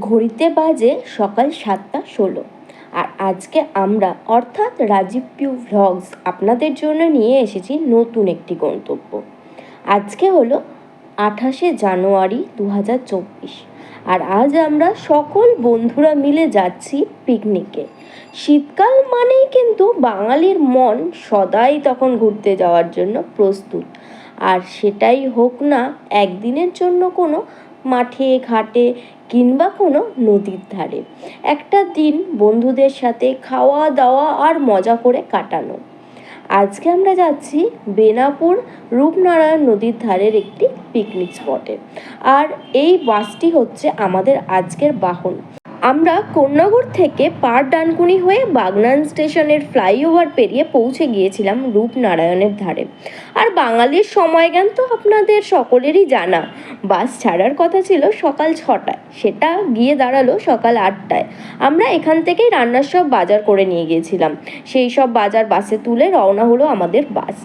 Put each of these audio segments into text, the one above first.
ঘড়িতে বাজে সকাল সাতটা ষোলো। আর আজকে আমরা, অর্থাৎ রাজীব পিউ ভ্লগস, আপনাদের জন্য নিয়ে এসেছি নতুন একটি গন্তব্য। আজকে হলো আঠাশে জানুয়ারি দু হাজার চব্বিশ। আর আজ আমরা সকল বন্ধুরা মিলে যাচ্ছি পিকনিকে। শীতকাল মানেই কিন্তু বাঙালির মন সদাই তখন ঘুরতে যাওয়ার জন্য প্রস্তুত। আর সেটাই হোক না, একদিনের জন্য কোনো মাঠে, ঘাটে কিংবা কোনো নদীর ধারে। একটা দিন বন্ধুদের সাথে খাওয়া দাওয়া আর মজা করে কাটানো। আজকে আমরা যাচ্ছি বেনাপুর রূপনারায়ণ নদীর ধারের একটি পিকনিক স্পটে আর এই বাসটি হচ্ছে আমাদের আজকের বাহন। আমরা কন্যাগর থেকে পার ডানকুনি হয়ে বাগনান স্টেশনের ফ্লাইওভার পেরিয়ে পৌঁছে গিয়েছিলাম রূপনারায়ণের ধারে। আর বাঙালির সময় জ্ঞান তো আপনাদের সকলেরই জানা। বাস ছাড়ার কথা ছিল সকাল ছটায়। সেটা গিয়ে দাঁড়াল সকাল আটটায়। আমরা এখান থেকেই রান্নার সব বাজার করে নিয়ে গিয়েছিলাম। সেই সব বাজার বাসে তুলে রওনা হলো আমাদের বাস।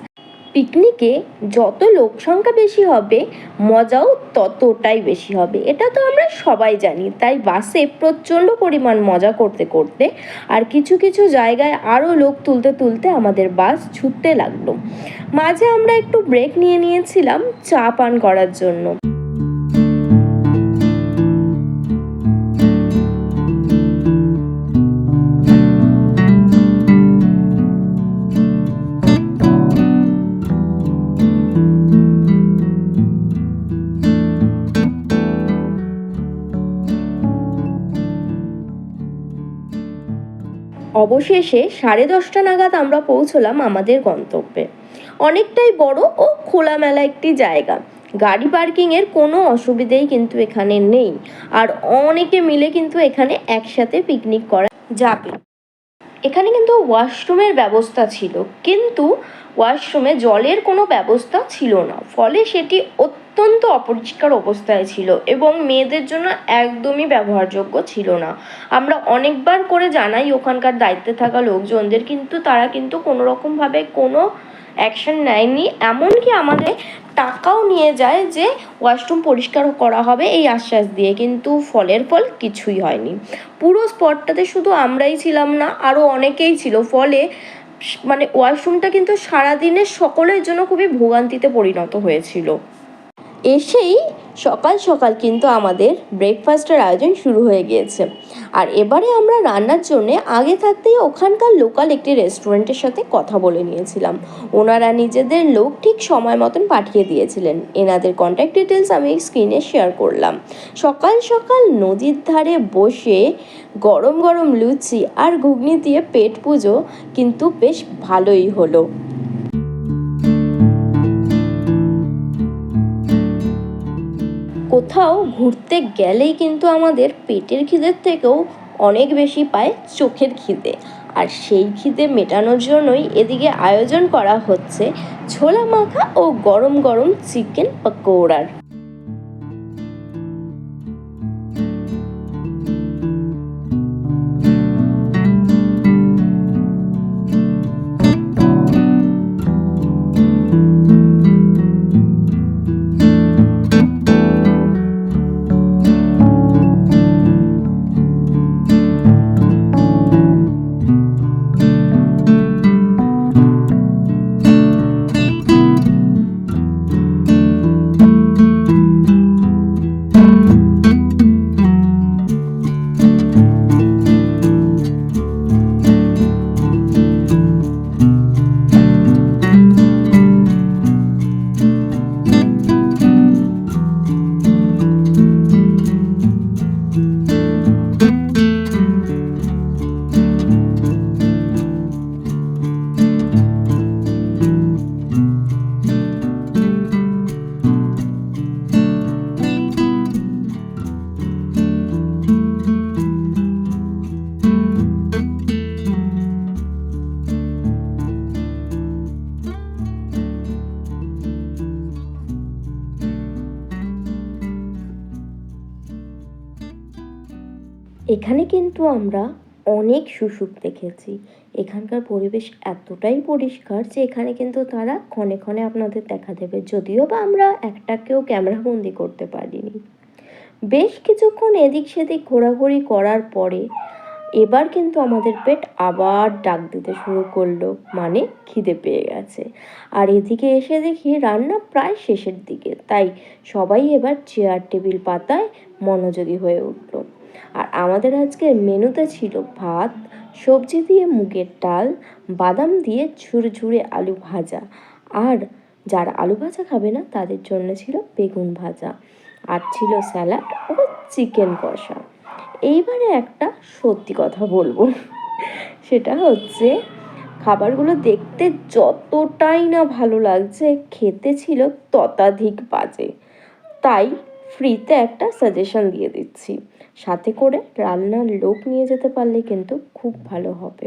পিকনিকে যত লোক সংখ্যা বেশি হবে, মজাও ততটাই বেশি হবে। এটা তো আমরা সবাই জানি। তাই বাসে প্রচণ্ড পরিমাণ মজা করতে করতে আর কিছু কিছু জায়গায় আরও লোক তুলতে তুলতে আমাদের বাস ছুটতে লাগল। মাঝে আমরা একটু ব্রেক নিয়ে নিয়েছিলাম, চা পান করার জন্য। অবশেষে সাড়ে দশটা নাগাদ আমরা পৌঁছলাম আমাদের গন্তব্যে। অনেকটাই বড় ও খোলামেলা একটি জায়গা। গাড়ি পার্কিংয়ের কোনো অসুবিধেই কিন্তু এখানে নেই। আর অনেকে মিলে কিন্তু এখানে একসাথে পিকনিক করা যাবে। এখানে কিন্তু ওয়াশরুমের ব্যবস্থা ছিল, কিন্তু ওয়াশরুমে জলের কোনো ব্যবস্থা ছিল না। ফলে সেটি অত্যন্ত অপরিষ্কার অবস্থায় ছিল এবং মেয়েদের জন্য একদমই ব্যবহারযোগ্য ছিল না। আমরা অনেকবার করে জানাই ওখানকার দায়িত্বে থাকা লোকজনদের, কিন্তু তারা কিন্তু কোনো রকমভাবে কোনো অ্যাকশন নেয়নি। এমনকি আমাদের টাকাও নিয়ে যায় যে ওয়াশরুম পরিষ্কার করা হবে এই আশ্বাস দিয়ে। কিন্তু ফলের ফল কিছুই হয়নি। পুরো স্পটটাতে শুধু আমরাই ছিলাম না আরও অনেকেই ছিল। ফলে মানে ওয়াশরুমটা কিন্তু সারাদিনের সকলের জন্য খুবই ভোগান্তিতে পরিণত হয়েছিল। এসেই সকাল সকাল কিন্তু আমাদের ব্রেকফাস্টের আয়োজন শুরু হয়ে গিয়েছে। আর এবারে আমরা রান্নার জন্য আগে থাকতেই ওখানকার লোকাল একটি রেস্টুরেন্টের সাথে কথা বলে নিয়েছিলাম। ওনারা নিজেদের লোক ঠিক সময় মতন পাঠিয়ে দিয়েছিলেন। এনাদের কন্ট্যাক্ট ডিটেলস আমি স্ক্রিনে শেয়ার করলাম। সকাল সকাল নদীর ধারে বসে গরম গরম লুচি আর ঘুগনি দিয়ে পেট পুজো কিন্তু বেশ ভালোই হলো। কোথাও ঘুরতে গেলেই কিন্তু আমাদের পেটের খিদের থেকেও অনেক বেশি পায় চোখের খিদে। আর সেই খিদে মেটানোর জন্যই এদিকে আয়োজন করা হচ্ছে ছোলা মাখা ও গরম গরম চিকেন পকোড়ার। এখানে কিন্তু আমরা অনেক শুশুক দেখেছি। এখানকার পরিবেশ এতটাই পরিষ্কার যে এখানে কিন্তু তারা ক্ষণে ক্ষণে আপনাদের দেখা দেবে। যদিও বা আমরা একটাকেও ক্যামেরাবন্দি করতে পারিনি। বেশ কিছুক্ষণ এদিক সেদিক ঘোরাঘুরি করার পরে এবার কিন্তু আমাদের পেট আবার ডাক দিতে শুরু করল মানে খিদে পেয়ে গেছে। আর এদিকে এসে দেখি রান্না প্রায় শেষের দিকে, তাই সবাই এবার চেয়ার টেবিল পাতায় মনোযোগী হয়ে উঠল। আর আমাদের আজকের মেনুতে ছিল ভাত, সবজি দিয়ে মুগের ডাল, বাদাম দিয়ে ঝুড়ে আলু ভাজা। আর যারা আলু ভাজা খাবে না, তাদের জন্য ছিল বেগুন ভাজা। আর ছিল স্যালাড ও চিকেন কষা। এইবারে একটা সত্যি কথা বলব। সেটা হচ্ছে, খাবারগুলো দেখতে যতটাই না ভালো লাগছে, খেতে ছিল ততাধিক বাজে। তাই ফ্রিতে একটা সাজেশন দিয়ে দিচ্ছি। সাথে করে রান্নার লোক নিয়ে যেতে পারলে কিন্তু খুব ভালো হবে।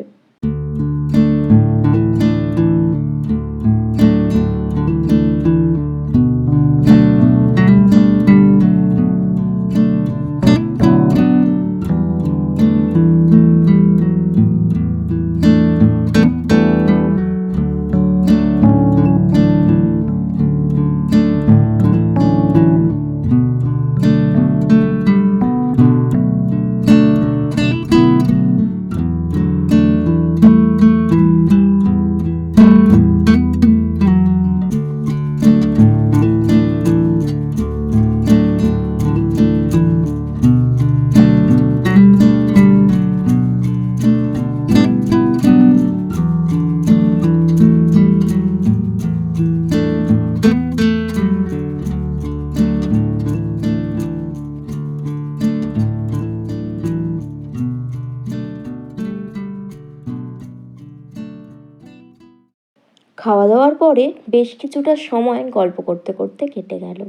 পরে বেশ কিছুটা সময় গল্প করতে করতে কেটে গেল।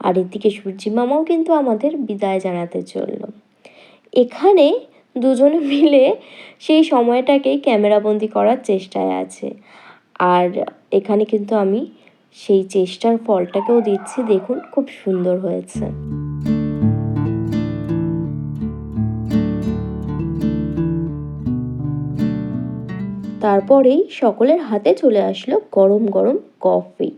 আর এদিকে সূর্যি মামাও কিন্তু আমাদের বিদায় জানাতে চলল। এখানে দুজনে মিলে সেই সময়টাকে ক্যামেরাবন্দি করার চেষ্টায় আছে। আর এখানে কিন্তু আমি সেই চেষ্টার ফলটাকেও দিচ্ছি। দেখুন, খুব সুন্দর হয়েছে। তারপরেই সকলের হাতে চলে আসলো গরম গরম কফি।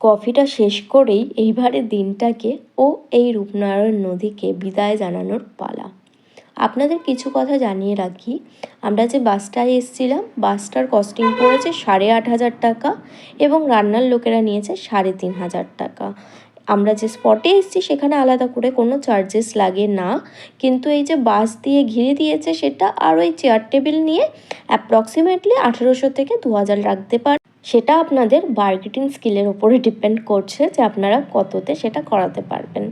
কফিটা শেষ করেই এইবারে দিনটাকে ও এই রূপনারায়ণ নদীকে বিদায় জানানোর পালা। আপনাদের কিছু কথা জানিয়ে রাখি। আমরা যে বাসটায় এসেছিলাম, বাসটার কস্টিং পড়েছে সাড়ে আট হাজার টাকা এবং রান্নার লোকেরা নিয়েছে সাড়ে তিন হাজার টাকা। আমরা যে স্পটে এসেছি, সেখানে আলাদা করে কোনো চার্জেস লাগে না। কিন্তু এই যে বাস দিয়ে ঘিরে দিয়েছে, সেটা আর ওই চেয়ার টেবিল নিয়ে অ্যাপ্রক্সিমেটলি আঠেরোশো থেকে দু হাজার রাখতে পার। সেটা আপনাদের বার্গেটিং স্কিলের ওপরে ডিপেন্ড করছে যে আপনারা কততে সেটা করাতে পারবেন।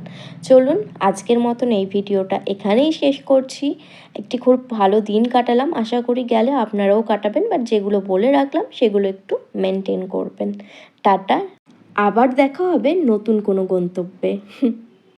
চলুন আজকের মতন এই ভিডিওটা এখানেই শেষ করছি। একটি খুব ভালো দিন কাটালাম, আশা করি গেলে আপনারাও কাটাবেন বাট যেগুলো বলে রাখলাম, সেগুলো একটু মেনটেন করবেন। টাটা আবার দেখা হবে নতুন কোনো গন্তব্যে।